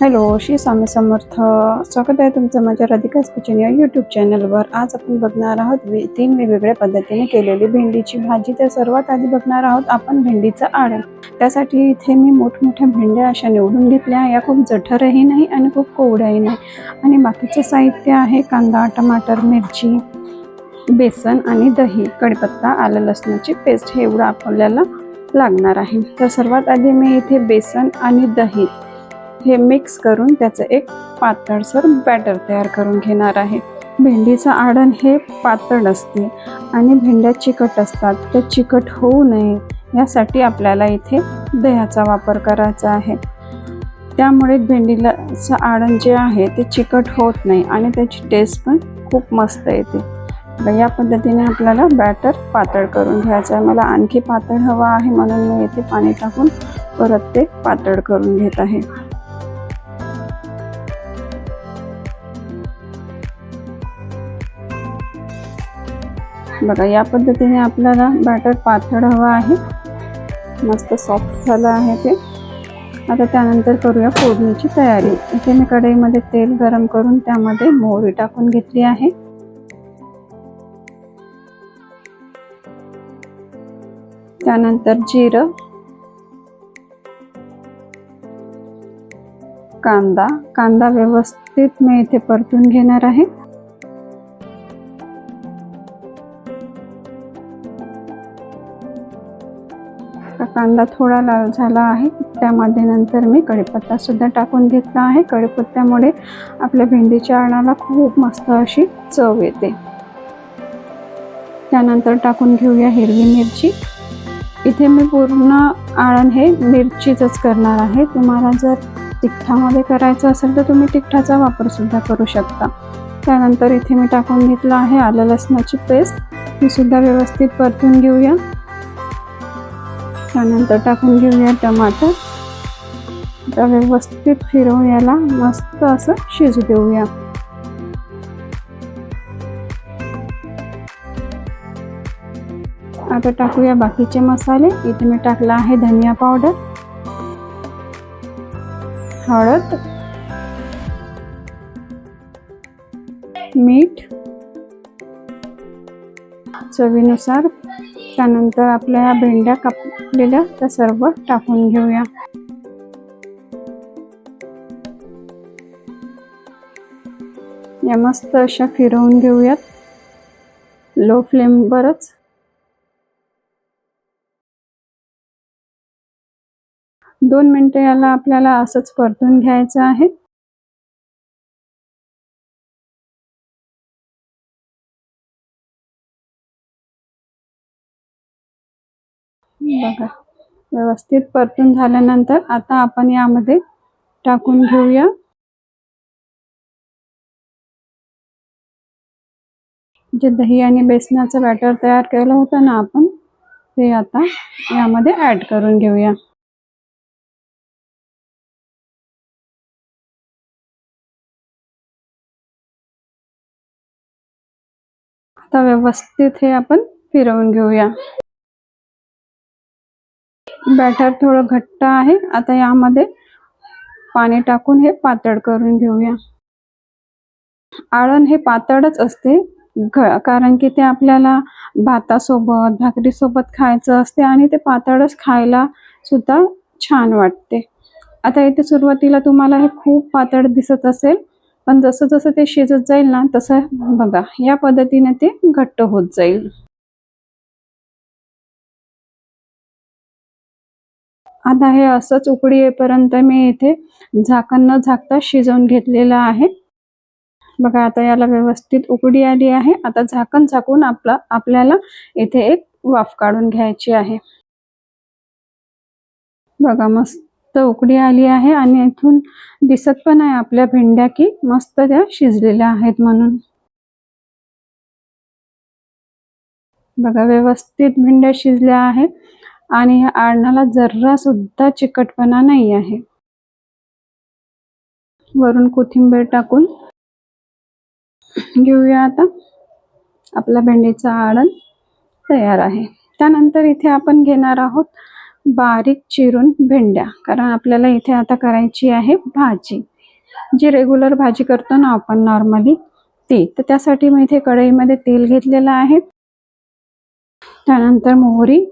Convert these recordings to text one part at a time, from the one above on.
Hello Shri Swami Samarth. स्वागत आहे तुमचं माझ्या राधिकास किचन या यूट्यूब चॅनलवर आज आपण बघणार आहोत तीन वेगवेगळ्या पद्धतीने केलेली भेंडीची भाजी. तर सर्वात आधी बघणार आहोत आपण भेंडीचं आडण त्यासाठी इथे मी मोठमोठ्या भेंड्या अशा निवडून घेतल्या या खूप जठरही नाही आणि खूप कोवड्याही नाही. आणि बाकीचे साहित्य आहे कांदा टमाटर मिरची बेसन आणि दही. कढीपत्ता आलं लसणाची पेस्ट हे एवढं आपल्याला लागणार आहे. तर सर्वात आधी मी इथे बेसन आणि दही हे मिक्स करून त्याचं एक पातळसर बॅटर तयार करून घेणार आहे. भेंडीचं आडण हे पातळ असते आणि भेंड्या चिकट असतात. ते चिकट होऊ नये यासाठी आपल्याला इथे दह्याचा वापर करायचा आहे. त्यामुळे भेंडीलाचं आडण जे आहे ते चिकट होत नाही आणि त्याची टेस्ट पण खूप मस्त येते. या पद्धतीने आपल्याला बॅटर पातळ करून घ्यायचं आहे. मला आणखी पातळ हवा आहे म्हणून मी इथे पाणी टाकून परत ते पातळ करून घेत आहे. बघा या पद्धतीने आपल्याला बॅटर पातळ हवं आहे. मस्त सॉफ्ट झालं आहे ते. आता त्यानंतर करूया फोडणीची तयारी. इथे मी कढईमध्ये तेल गरम करून त्यामध्ये मोहरी टाकून घेतली आहे. त्यानंतर जिरं कांदा. कांदा व्यवस्थित मी इथे परतून घेणार आहे. कांदा थोडा लाल झाला आहे. त्यामध्ये नंतर मी कढीपत्तासुद्धा टाकून घेतला आहे. कढीपत्त्यामुळे आपल्या भेंडीच्या अळणाला खूप मस्त अशी चव येते. त्यानंतर टाकून घेऊया हिरवी मिरची. इथे मी पूर्ण आळण हे मिरचीचंच करणार आहे. तुम्हाला जर तिखटामध्ये करायचं असेल तर तुम्ही तिखटाचा वापरसुद्धा करू शकता. त्यानंतर इथे मी टाकून घेतलं आहे आलं लसणाची पेस्ट. ही सुद्धा व्यवस्थित परतून घेऊया. त्यानंतर टाकून घेऊया टमाटर. आता व्यवस्थित फिरवून याला मस्त असं शिजू देऊया. आता टाकूया बाकीचे मसाले. इथे मी टाकला आहे धनिया पावडर हळद मीठ चवीनुसार त्यानंतर आपल्या भेंड्या कापलेल्या त्या सर्व टाकून घेऊया. या मस्त अशा फिरवून घेऊयात. लो फ्लेमवरच दोन मिनटं याला आपल्याला असंच परतून घ्यायचं आहे. बघा व्यवस्थित परतून झाल्यानंतर आता आपण यामध्ये टाकून घेऊया. जे दही आणि बेसनाचं बॅटर तयार केलं होतं ना आपण ते आता यामध्ये ऍड करून घेऊया. आता व्यवस्थित हे आपण फिरवून घेऊया. बॅटर थोडं घट्ट आहे. आता यामध्ये पाणी टाकून हे पातळ करून घेऊया. आळण हे पातळच असते. घ कारण की ते आपल्याला भातासोबत भाकरीसोबत खायचं असते आणि ते पातळच खायला सुद्धा छान वाटते. आता इथे सुरुवातीला तुम्हाला हे खूप पातळ दिसत असेल पण जसं जसं ते शिजत जाईल ना तसं बघा या पद्धतीने ते घट्ट होत जाईल. आता हे असंच उकडी येईपर्यंत मी इथे झाकण न झाकता शिजवून घेतलेलं आहे. बघा आता याला व्यवस्थित उकडी आली आहे. आता झाकण झाकून आपला आपल्याला इथे एक वाफ काढून घ्यायची आहे. बघा मस्त उकडी आली आहे आणि इथून दिसत पण आहे आपल्या भेंड्या की मस्त त्या शिजलेल्या आहेत म्हणून. बघा व्यवस्थित भेंड्या शिजल्या आहेत. आणि या आडणाला जर्रा सुद्धा चिकटपणा नाही आहे. वरून कोथिंबीर टाकून घेऊया आता. आपला भेंडीचा आळण तयार आहे. त्यानंतर इथे आपण घेणार आहोत बारीक चिरून भेंड्या कारण आपल्याला इथे आता करायची आहे भाजी. जी रेग्युलर भाजी करतो ना आपण नॉर्मली ती. तर त्यासाठी मी इथे कढईमध्ये तेल घेतलेलं आहे. त्यानंतर मोहरी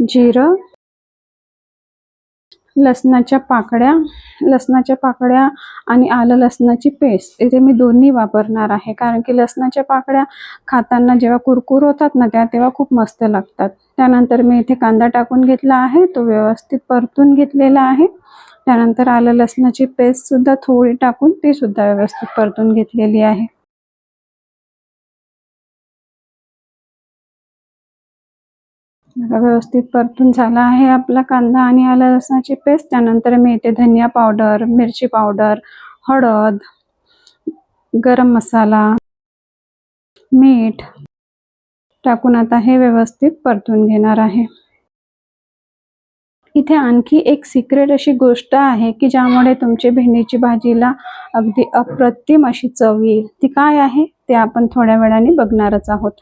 जिरं लसणाच्या पाकळ्या लसणाच्या पाकळ्या आणि आलं लसणाची पेस्ट. इथे मी दोन्ही वापरणार आहे कारण की लसणाच्या पाकळ्या खाताना जेव्हा कुरकुर होतात ना त्या तेव्हा खूप मस्त लागतात. त्यानंतर मी इथे कांदा टाकून घेतला आहे तो व्यवस्थित परतून घेतलेला आहे. त्यानंतर आलं लसणाची पेस्ट सुद्धा थोडी टाकून ती सुद्धा व्यवस्थित परतून घेतलेली आहे. बघा व्यवस्थित परतून झाला आहे आपला कांदा आणि आला लसणाची पेस्ट त्यानंतर मी इथे धनिया पावडर मिरची पावडर हळद गरम मसाला मीठ. टाकून आता हे व्यवस्थित परतून घेणार आहे. इथे आणखी एक सिक्रेट अशी गोष्ट आहे की ज्यामुळे तुमची भेंडीची भाजीला अगदी अप्रतिम अशी चव येईल. ती काय आहे? ते आपण थोड्या वेळाने बघणारच आहोत.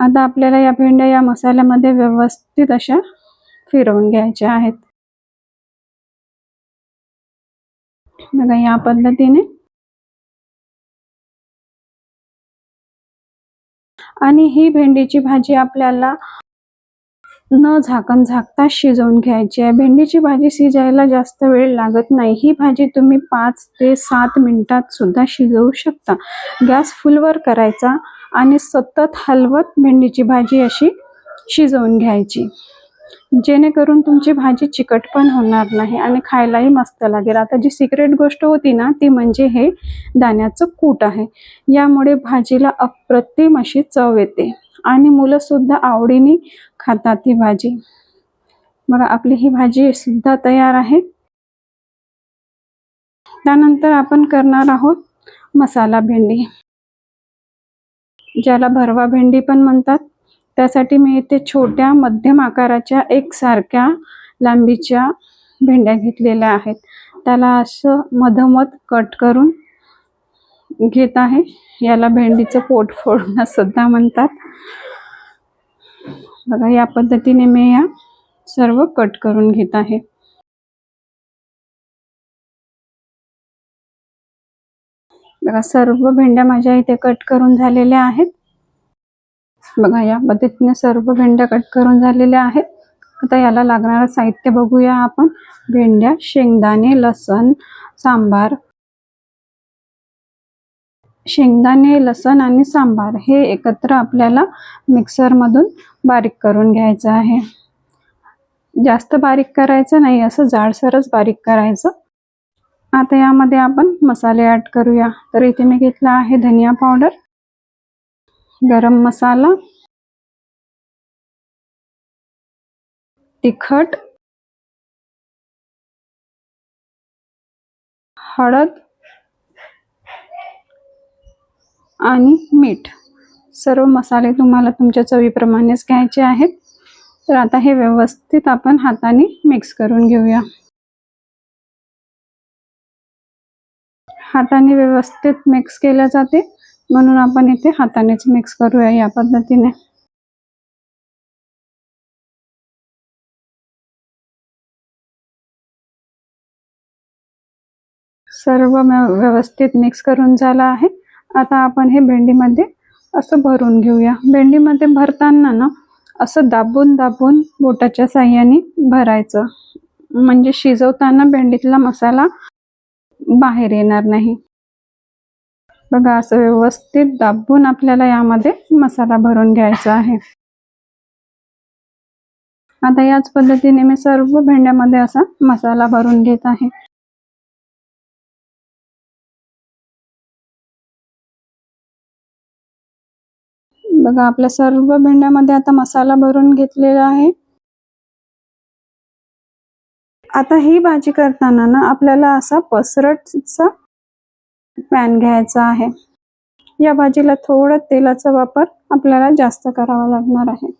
आता आपल्याला या भेंड्या या मसाल्यामध्ये व्यवस्थित अशा फिरवून घ्यायच्या आहेत. बघा या पद्धतीने. आणि ही भेंडीची भाजी आपल्याला न झाकण झाकता शिजवून घ्यायची आहे. भेंडीची भाजी शिजायला जास्त वेळ लागत नाही. ही भाजी तुम्ही पाच ते सात मिनिटात सुद्धा शिजवू शकता. गॅस फुलवर करायचा. आणि सतत हलवत भेंडीची भाजी अशी शिजवून घ्यायची. जेणेकरून तुमची भाजी चिकट पण होणार नाही आणि खायलाही मस्त लागेल. आता जी सिक्रेट गोष्ट होती ना ती म्हणजे हे दाण्याचं कूट आहे. यामुळे भाजीला अप्रतिम अशी चव येते आणि मुलंसुद्धा आवडीने खातात ही भाजी. बघा आपली ही भाजी सुद्धा तयार आहे. त्यानंतर आपण करणार आहोत मसाला भेंडी. ज्याला भरवा भेंडी पण म्हणतात. त्यासाठी मी इथे छोट्या मध्यम आकाराच्या एकसारख्या लांबीच्या भेंड्या घेतलेल्या आहेत. त्याला असं मधोमध कट करून घेत आहे. याला भेंडीचं पोट फोडणं सुद्धा म्हणतात. बघा या पद्धतीने मी या सर्व कट करून घेत आहे. बघा सर्व भेंड्या माझ्या इथे कट करून झालेल्या आहेत. बघा या पद्धतीने सर्व भेंड्या कट करून झालेल्या आहेत. आता याला लागणारं साहित्य बघूया आपण. भेंड्या शेंगदाणे लसण सांबार. शेंगदाणे लसण आणि सांबार हे एकत्र आपल्याला मिक्सरमधून बारीक करून घ्यायचं आहे. जास्त बारीक करायचं नाही असं जाडसरच बारीक करायचं. आता यामध्ये आपण मसाले ॲड करूया. तर इथे मी घेतला आहे धनिया पावडर गरम मसाला तिखट हळद आणि मीठ. सर्व मसाले तुम्हाला तुमच्या चवीप्रमाणेच घ्यायचे आहेत. तर आता हे व्यवस्थित आपण हाताने मिक्स करून घेऊया. हाताने व्यवस्थित मिक्स केल्या जाते. म्हणून आपण इथे हातानेच मिक्स करूया या पद्धतीने. सर्व व्यवस्थित मिक्स करून झालं आहे. आता आपण हे भेंडीमध्ये असं भरून घेऊया. भेंडीमध्ये भरताना ना असं दाबून दाबून बोटाच्या साह्याने भरायचं. म्हणजे शिजवताना भेंडीतला मसाला बाहेर येणार नाही. बघा असं व्यवस्थित दाबून आपल्याला यामध्ये मसाला भरून घ्यायचा आहे. आता याच पद्धतीने मी सर्व भेंड्यामध्ये असा मसाला भरून घेत आहे. बघा आपल्या सर्व भेंड्यामध्ये आता मसाला भरून घेतलेला आहे. आता ही भाजी करताना ना आपल्याला असा पसरटचा पॅन घ्यायचा आहे. या भाजीला थोडं तेलाचा वापर आपल्याला जास्त करावा लागणार आहे.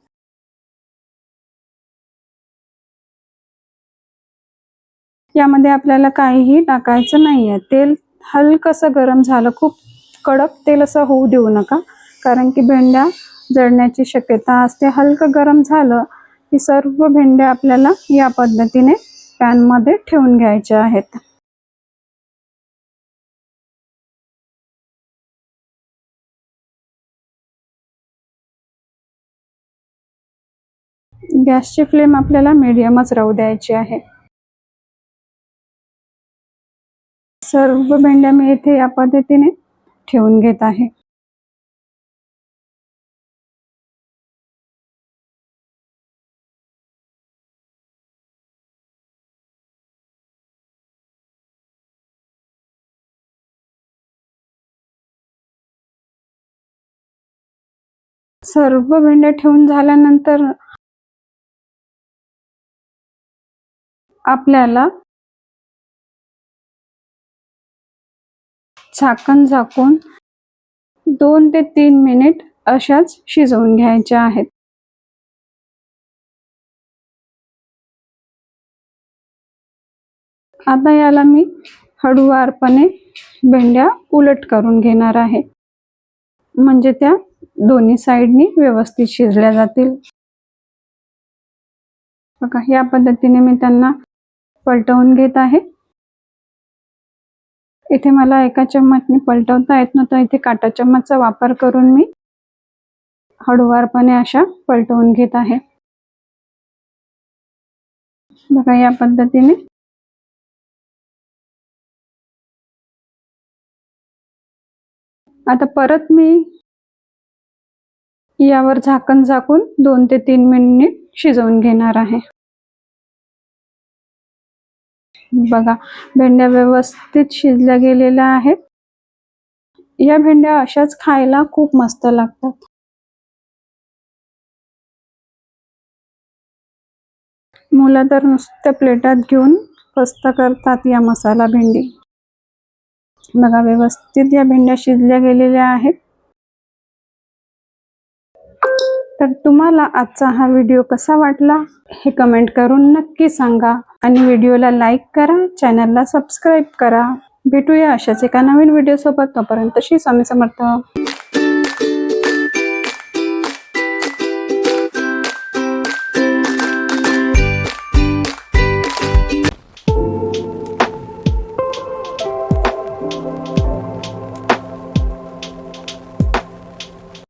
यामध्ये आपल्याला काहीही टाकायचं नाहीये. तेल हलकसं गरम झालं खूप कडक तेल असं होऊ देऊ नका. कारण की भेंड्या जळण्याची शक्यता असते. हलकं गरम झालं की सर्व भेंड्या आपल्याला या पद्धतीने पॅनमध्ये ठेवून घ्यायच्या आहेत. गॅसची फ्लेम आपल्याला मीडियमच राहू द्यायची आहे. सर्व भेंड्या मी इथे या पद्धतीने ठेवून घेत आहे. सर्व भेंड्या ठेवून झाल्यानंतर आपल्याला झाकण झाकून दोन ते तीन मिनिट अशाच शिजवून घ्यायच्या आहेत. आता याला मी हळूवारपणे भेंड्या उलट करून घेणार आहे. म्हणजे त्या दोन्ही साईडनी व्यवस्थित शिजल्या जातील. बघा या पद्धतीने मी त्यांना पलटवून घेत आहे. इथे मला एका चम्मचने पलटवता येत नव्हतं. इथे काटा चम्मचचा वापर करून मी हळूवारपणे अशा पलटवून घेत आहे. बघा या पद्धतीने आता परत मी यावर झाकण झाकून दोन ते तीन मिनिट शिजवून घेणार आहे. बघा भेंड्या व्यवस्थित शिजल्या गेलेल्या आहेत. या भेंड्या अशाच खायला खूप मस्त लागतात. मुलं तर नुसत्या प्लेटात घेऊन फस्त करतात या मसाला भेंडी. बघा व्यवस्थित या भेंड्या शिजल्या गेलेल्या आहेत. तर तुम्हाला आजचा हा व्हिडिओ कसा वाटला हे कमेंट करून नक्की सांगा. आणि व्हिडिओला लाईक करा चॅनलला सबस्क्राईब करा. भेटूया अशाच एका नवीन व्हिडिओसोबत तोपर्यंत श्री स्वामी समर्थ.